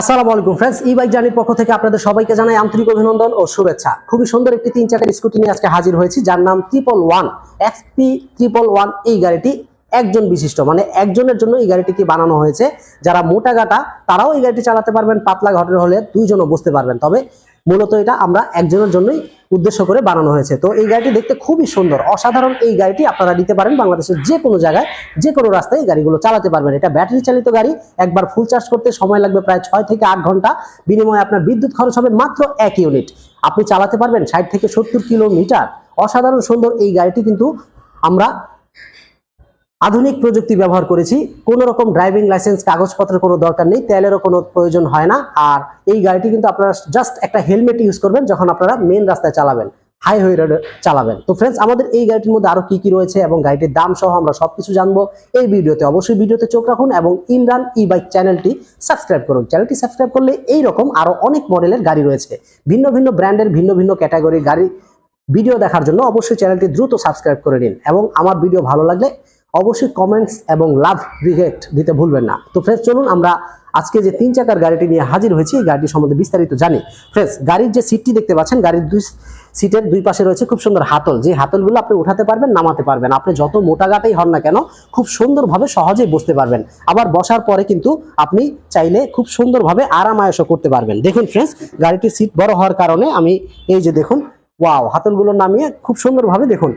আসসালামু আলাইকুম ফ্রেন্ডস ই বাইক জার্নির পক্ষ থেকে আপনাদের সবাইকে জানাই আন্তরিক অভিনন্দন ও শুভেচ্ছা। খুবই সুন্দর একটি তিন চাকার স্কুটি নিয়ে আজকে হাজির হয়েছি, যার নাম triple one XP triple one এই গাড়িটি একজন বিশিষ্ট মানে একজনের জন্য এই গাড়িটিকে বানানো হয়েছে। যারা মোটা গাটা, তারাও এই গাড়িটি চালাতে পারবেন, পাতলা ঘটের হলে দুইজনও বসতে পারবেন। তবে মূলত এটা আমরা একজনের জন্যই উদ্দেশ্য করে বানানো হয়েছে। তো এই গাড়িটি দেখতে খুবই সুন্দর। অসাধারণ এই গাড়িটি আপনারা নিতে পারেন বাংলাদেশের যে কোনো জায়গায় যে কোনো রাস্তায় এই গাড়িগুলো চালাতে পারবেন। এটা ব্যাটারি চালিত গাড়ি, একবার ফুল চার্জ করতে সময় লাগবে প্রায় ছয় থেকে আট ঘণ্টা। বিনিময়ে আপনার বিদ্যুৎ খরচ হবে মাত্র এক ইউনিট আপনি চালাতে পারবেন ষাট থেকে সত্তর কিলোমিটার। অসাধারণ সুন্দর এই গাড়িটি কিন্তু আমরা আধুনিক প্রযুক্তি ব্যবহার করেছি। কোনো রকম ড্রাইভিং লাইসেন্স কাগজপত্রের কোনো দরকার নেই, তেলেরও কোনো প্রয়োজন হয় না। আর এই গাড়িটি কিন্তু আপনারা জাস্ট একটা হেলমেট ইউজ করবেন যখন আপনারা মেন রাস্তায় চালাবেন হাইওয়ে রোডে চালাবেন। তো ফ্রেন্ডস আমাদের এই গাড়িটির মধ্যে আরও কি কি রয়েছে এবং গাড়িটির দাম সহ আমরা সব কিছু জানব। এই ভিডিওতে অবশ্যই ভিডিওতে চোখ রাখুন এবং ইমরান ই বাইক চ্যানেলটি সাবস্ক্রাইব করুন। চ্যানেলটি সাবস্ক্রাইব করলে এই রকম আরও অনেক মডেলের গাড়ি রয়েছে। ভিন্ন ভিন্ন ব্র্যান্ডের ভিন্ন ভিন্ন ক্যাটাগরির গাড়ি ভিডিও দেখার জন্য অবশ্যই চ্যানেলটি দ্রুত সাবস্ক্রাইব করে নিন এবং আমার ভিডিও ভালো লাগলে অবশ্যই কমেন্টস এবং লাভ রিগেট দিতে ভুলবেন না। তো ফ্রেন্ডস চলুন আমরা আজকে যে তিন চাকার গাড়িটি নিয়ে হাজির হয়েছি, এই গাড়িটি সম্বন্ধে বিস্তারিত জানি। ফ্রেন্ডস গাড়ির যে সিটটি দেখতে পাচ্ছেন, গাড়ির দুই সিটের দুই পাশে রয়েছে খুব সুন্দর হাতল। যে হাতলগুলো আপনি উঠাতে পারবেন, নামাতে পারবেন। আপনি যত মোটা গাটাই হন না কেন, খুব সুন্দরভাবে সহজেই বসতে পারবেন। আবার বসার পরে কিন্তু আপনি চাইলে খুব সুন্দরভাবে আরাম আয়সও করতে পারবেন। দেখুন ফ্রেন্ডস গাড়িটির সিট বড় হওয়ার কারণে আমি এই যে দেখুন ওয়াও হাতলগুলো নামিয়ে খুব সুন্দরভাবে দেখুন।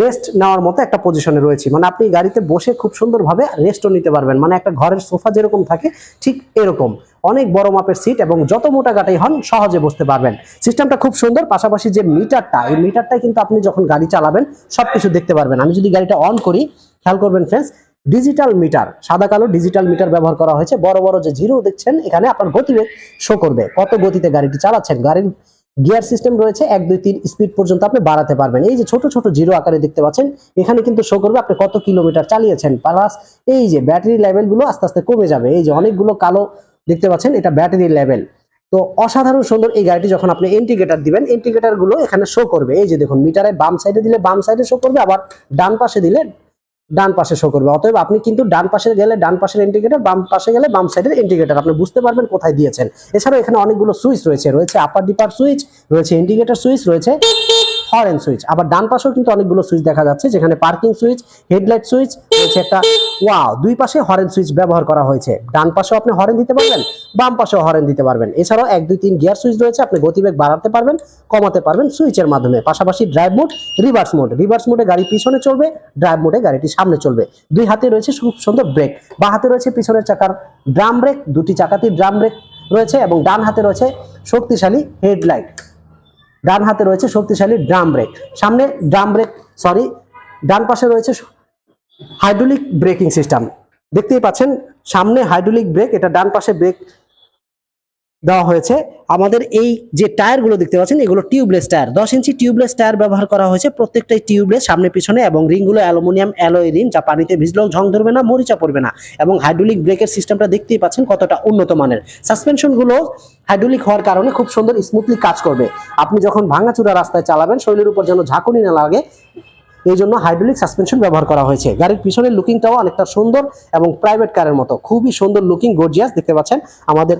রেস্ট নেওয়ার মতো একটা পজিশনে রয়েছে। মানে আপনি গাড়িতে বসে খুব সুন্দরভাবে রেস্টও নিতে পারবেন। মানে একটা ঘরের সোফা যেরকম থাকে, ঠিক এরকম। অনেক বড় মাপের সিট এবং যত মোটা গাটাই হন, সহজে বসতে পারবেন। সিস্টেমটা খুব সুন্দর, পাশাপাশি যে মিটারটা এই মিটারটাই কিন্তু আপনি যখন গাড়ি চালাবেন, সবকিছু দেখতে পারবেন। আমি যদি গাড়িটা অন করি, খেয়াল করবেন ফ্রেন্ডস ডিজিটাল মিটার সাদা কালো ডিজিটাল মিটার ব্যবহার করা হয়েছে। বড় বড় যে জিরো দেখছেন, এখানে আপনার গতিবেগ শো করবে। কত গতিতে গাড়িটি চালাচ্ছেন, গাড়ির গিয়ার সিস্টেম রয়েছে এক, দুই, তিন স্পিড পর্যন্ত আপনি বাড়াতে পারবেন। এই যে ছোট ছোট জিরো আকারে দেখতে পাচ্ছেন, এখানে কিন্তু শো করবে আপনি কত কিলোমিটার চালিয়েছেন। প্লাস এই যে ব্যাটারি লেভেলগুলো আস্তে আস্তে কমে যাবে। এই যে অনেকগুলো কালো দেখতে পাচ্ছেন, এটা ব্যাটারি লেভেল তো অসাধারণ সুন্দর এই গাড়িটি যখন আপনি ইন্ডিকেটার দিবেন ইন্ডিকেটারগুলো এখানে শো করবে। এই যে দেখুন মিটারে বাম সাইডে দিলে বাম সাইডে শো করবে, আবার ডান পাশে দিলে ডান পাশে শো করবে। অতএব আপনি কিন্তু ডান পাশে গেলে ডান পাশের ইন্ডিকেটর বাম পাশে গেলে বাম সাইডের ইন্ডিকেটর আপনি বুঝতে পারবেন কোথায় দিয়েছেন। এছাড়াও এখানে অনেকগুলো সুইচ রয়েছে। রয়েছে আপার ডিপার সুইচ রয়েছে ইন্ডিকেটর সুইচ রয়েছে হরেন সুইচ আবার ডান পাশেও কিন্তু অনেকগুলো সুইচ দেখা যাচ্ছে, যেখানে পার্কিং সুইচ হেডলাইট সুইচ রয়েছে একটা ওয়াও দুই পাশে হরেন সুইচ ব্যবহার করা হয়েছে। ডান পাশেও আপনি হরেন দিতে পারবেন, বাম পাশেও হরেন দিতে পারবেন। এছাড়াও এক, দুই, তিন গিয়ার সুইচ রয়েছে, আপনি গতিবেগ বাড়াতে পারবেন, কমাতে পারবেন সুইচের মাধ্যমে। পাশাপাশি drive mode reverse mode reverse মোডে গাড়ি পিছনে চলবে ড্রাইভ মোডে গাড়িটি সামনে চলবে। দুই হাতে রয়েছে খুব সুন্দর ব্রেক বা হাতে রয়েছে, পিছনের চাকার ড্রাম ব্রেক দুটি চাকাতেই ড্রাম ব্রেক রয়েছে এবং ডান হাতে রয়েছে শক্তিশালী হেডলাইট ডান হাতে রয়েছে শক্তিশালী ড্রাম ব্রেক সামনে ড্রাম ব্রেক সরি ডান পাশে রয়েছে হাইড্রোলিক ব্রেকিং সিস্টেম দেখতেই পাচ্ছেন, সামনে হাইড্রোলিক ব্রেক এটা ডান পাশে ব্রেক দেওয়া হয়েছে। আমাদের এই যে টায়ারগুলো দেখতে পাচ্ছেন, এগুলো টিউবলেস টায়ার। দশ ইঞ্চি টিউবলেস টায়ার ব্যবহার করা হয়েছে প্রত্যেকটাই টিউবলেস সামনে, পিছনে এবং রিংগুলো অ্যালুমিনিয়াম অ্যালোয় রিং যা পানিতে ভিজলেও ঝং ধরবে না, মরিচা পড়বে না এবং হাইড্রোলিক ব্রেকের সিস্টেমটা দেখতেই পাচ্ছেন কতটা উন্নত মানের। সাসপেনশনগুলো হাইড্রোলিক হওয়ার কারণে খুব সুন্দর স্মুথলি কাজ করবে। আপনি যখন ভাঙাচুরা রাস্তায় চালাবেন, শরীরের উপর যেন ঝাঁকুনি না লাগে, এই জন্য হাইড্রোলিক সাসপেনশন ব্যবহার করা হয়েছে। গাড়ির পিছনের লুকিংটাও অনেকটা সুন্দর এবং প্রাইভেট কারের মতো। খুবই সুন্দর লুকিং গর্জিয়াস দেখতে পাচ্ছেন আমাদের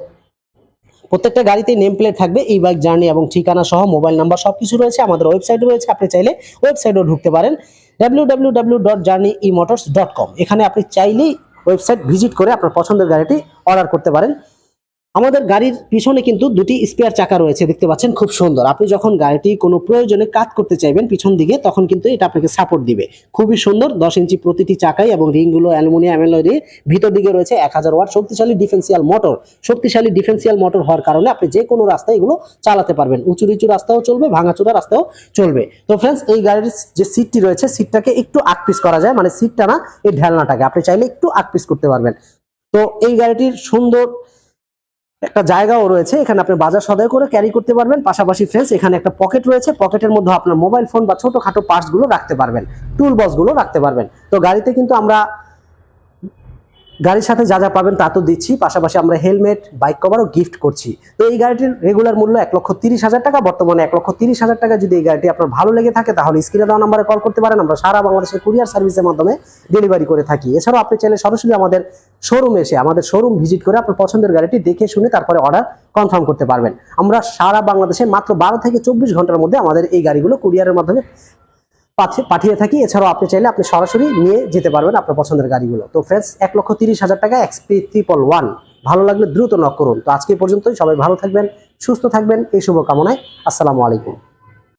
প্রত্যেকটা গাড়িতে নেম প্লেট থাকবে, এই বাইক জার্নি এবং ঠিকানা সহ মোবাইল নাম্বার সব কিছু রয়েছে, আমাদের ওয়েবসাইট রয়েছে, আপনি চাইলে ওয়েবসাইটেও ঢুকতে পারেন W W W dot journey E motors dot com এখানে আপনি চাইলেই ওয়েবসাইট ভিজিট করে আপনার পছন্দের গাড়িটি অর্ডার করতে পারেন। আমাদের গাড়ির পিছনে কিন্তু দুটি স্পেয়ার চাকা রয়েছে, দেখতে পাচ্ছেন, খুব সুন্দর। আপনি যখন গাড়িটি কোনো প্রয়োজনে কাজ করতে চাইবেন পিছন দিকে, তখন কিন্তু এটা আপনাকে সাপোর্ট দিবে। খুবই সুন্দর, দশ ইঞ্চি প্রতিটি চাকাই এবং রিংগুলো অ্যালুমিনিয়াম দিয়ে ভিতর দিকে রয়েছে এক হাজার ওয়াট শক্তিশালী ডিফেন্সিয়াল মোটর শক্তিশালী ডিফেন্সিয়াল মোটর হওয়ার কারণে আপনি যে কোনো রাস্তায় এগুলো চালাতে পারবেন। উঁচু নিচু রাস্তাও চলবে, ভাঙাচোরা রাস্তাও চলবে। তো ফ্রেন্ডস এই গাড়ির যে সিটটি রয়েছে সিটটাকে একটু আকপিস করা যায় মানে সিটটা না, এই ঢেলনাটাকে। আপনি চাইলে একটু আকপিস করতে পারবেন। তো এই গাড়িটির সুন্দর একটা জায়গাও রয়েছে, এখানে আপনি বাজার সদয় করে ক্যারি করতে পারবেন। পাশাপাশি ফ্রেন্ডস এখানে একটা পকেট রয়েছে পকেটের মধ্যে আপনার মোবাইল ফোন বা ছোটখাটো পার্টসগুলো রাখতে পারবেন টুল বক্সগুলো রাখতে পারবেন। তো গাড়িতে কিন্তু আমরা গাড়ির সাথে যা যা পাবেন তা তো দিচ্ছি। পাশাপাশি আমরা হেলমেট, বাইক কভারও গিফট করছি। তো এই গাড়িটির রেগুলার মূল্য এক লক্ষ তিরিশ হাজার টাকা, বর্তমানে এক লক্ষ তিরিশ হাজার টাকা। যদি এই গাড়িটি আপনার ভালো লেগে থাকে, তাহলে স্ক্রিনে দেওয়া নাম্বারে কল করতে পারেন। আমরা সারা বাংলাদেশের কুরিয়ার সার্ভিসের মাধ্যমে ডেলিভারি করে থাকি। এছাড়াও আপনি চাইলে সরাসরি আমাদের শোরুমে এসে, আমাদের শোরুম ভিজিট করে আপনার পছন্দের গাড়িটি দেখে শুনে তারপরে অর্ডার কনফার্ম করতে পারবেন। আমরা সারা বাংলাদেশে মাত্র বারো থেকে চব্বিশ ঘণ্টার মধ্যে আমাদের এই গাড়িগুলো কুরিয়ারের মাধ্যমে পাঠিয়ে থাকি। এছাড়াও আপনি চাইলে আপনি সরাসরি নিয়ে যেতে পারবেন আপনার পছন্দের গাড়িগুলো। তো ফ্রেন্ডস এক লক্ষ তিরিশ হাজার টাকা এক্সপি ত্রিপল ওয়ান ভালো লাগলে দ্রুত নক করুন। তো আজকে পর্যন্তই সবাই ভালো থাকবেন, সুস্থ থাকবেন। এই শুভকামনায় আসসালামু আলাইকুম।